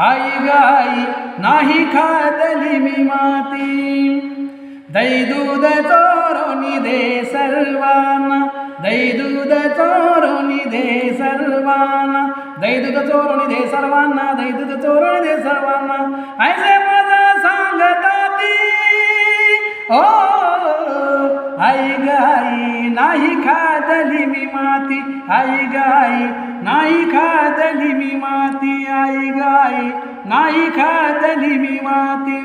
आई गाई नाही खादली मी माती. दही दूध चोरोनी दे सर्वांना दही दूध चोरोनी दे सर्वांना. दही दूध चोरोनी दे सर्वांना दही दूध चोरोनी दे सर्वांना. ऐसे गाई नाही खादली मी माती आई गाई नाही खादली मी माती आई गाई नाही खादली मी माती.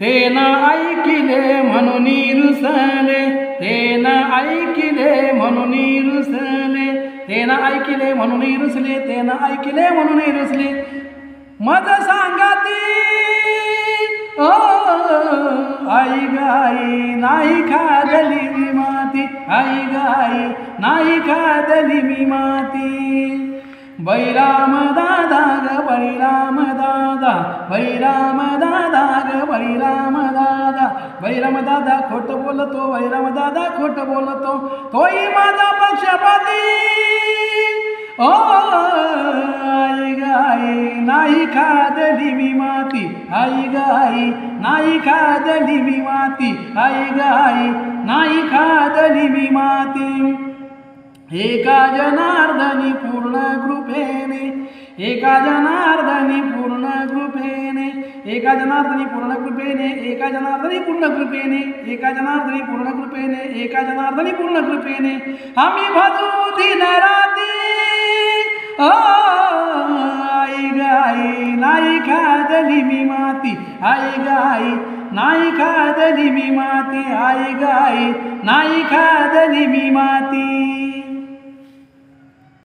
ते ना ऐकिले म्हणून रुसले ते ना ऐकिले म्हणून रुसले ते ना ऐकिले म्हणून रुसले ते ना ऐकिले म्हणून रुसले मज सांगा गाई नाही खादली मी माती. आई गाई नाही खादली मी माती. बैराम दादा ग बैराम दादा. बैराम दादा ग बैराम दादा. बैराम दादा खोट बोलतो बैराम दादा खोट बोलतो. तोही माझा पक्षपाती. ओ आई गाई नाही खादली मी माती. आई गाई नाही खादली मी माती. आई गाई नाही खादली मी माती. एका जनार्दनी पूर्ण कृपेने एका जनार्दनी पूर्ण कृपेने एका जनार्दनी पूर्ण कृपेने एका जनार्दनी पूर्ण कृपेने एका जनार्दनी पूर्ण कृपेने एका जनार्दनी पूर्ण कृपेने. आम्ही भजू दिन राती. खादली मी माती आई गाई नाही खादली मी माती आई गाई नाही खादली मी माती